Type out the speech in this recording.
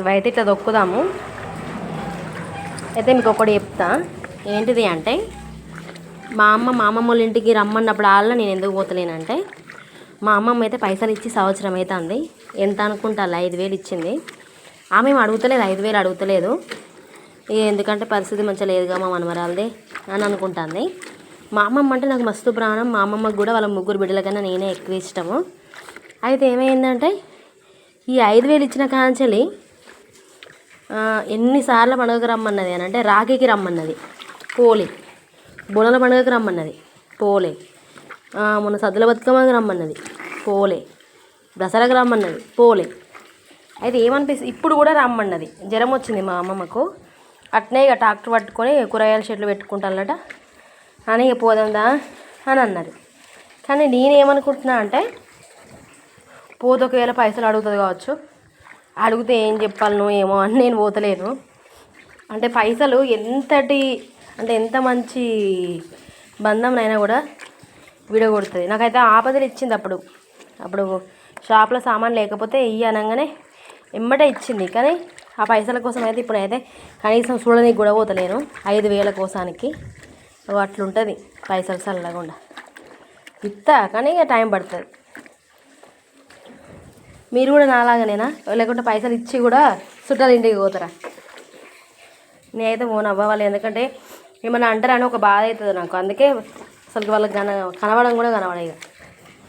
ఇవైతే ఇట్లా దొక్కుదాము అయితే మీకు ఒకటి చెప్తా. ఏంటిది అంటే మా అమ్మ మా అమ్మమ్మ వాళ్ళ ఇంటికి రమ్మన్నప్పుడు వాళ్ళ నేను ఎందుకు పోతలేనంటే మా అమ్మమ్మ అయితే పైసలు ఇచ్చి సంవత్సరం అవుతుంది ఎంత అనుకుంటా ఐదు వేలు ఇచ్చింది. ఆమె ఏం అడుగుతలేదు ఐదు వేలు అడుగుతలేదు. ఎందుకంటే పరిస్థితి మంచిగా లేదుగా మా మనమరాలదే అని అనుకుంటుంది. మా అమ్మమ్మ అంటే నాకు మస్తు ప్రాణం. మా అమ్మమ్మకి కూడా వాళ్ళ ముగ్గురు బిడ్డల కన్నా నేనే ఎక్కువ ఇష్టము. అయితే ఏమైందంటే ఈ ఐదు వేలు ఇచ్చిన కాంచెలి ఎన్నిసార్లు పండుగకు రమ్మన్నది అని అంటే రాఖీకి రమ్మన్నది. పోలే. బోనాల పండుగకు రమ్మన్నది. పోలే. మొన్న సద్దుల బతుకమ్మకి రమ్మన్నది. పోలే. దసరాకి రమ్మన్నది. పోలే. అయితే ఏమనిపిస్తుంది ఇప్పుడు కూడా రమ్మన్నది. జ్వరం వచ్చింది మా అమ్మమ్మకు. అట్నే ఇక ట్రాక్టర్ పట్టుకొని కూరగాయల చెట్లు పెట్టుకుంటానట అని ఇక పోదాందా అని అన్నది కానీ నేనేమనుకుంటున్నా అంటే పోతే ఒకవేళ పైసలు అడుగుతుంది కావచ్చు. అడిగితే ఏం చెప్పాలను ఏమో అని నేను పోతలేను అంటే పైసలు ఎంతటి అంటే ఎంత మంచి బంధంనైనా కూడా విడగొడుతుంది. నాకైతే ఆపదలు ఇచ్చింది అప్పుడు. అప్పుడు షాప్లో సామాన్ లేకపోతే ఇవి అనగానే ఎమ్మటే ఇచ్చింది. కానీ ఆ పైసల కోసం అయితే ఇప్పుడైతే కనీసం చూడడానికి కూడా పోతలేను. ఐదు వేల కోసానికి. అట్లుంటుంది పైసలు చల్లకుండా ఇస్తా కానీ ఇక టైం పడుతుంది. మీరు కూడా నాలాగనేనా? లేకుంటే పైసలు ఇచ్చి కూడా చుట్టాలు ఇంటికి పోతారా? నేనైతే ఫోన్ అవ్వాలి ఎందుకంటే ఏమైనా అంటారని ఒక బాధ అవుతుంది నాకు. అందుకే అసలు వాళ్ళకి కన కనబడడం కూడా కనబడే ఇక.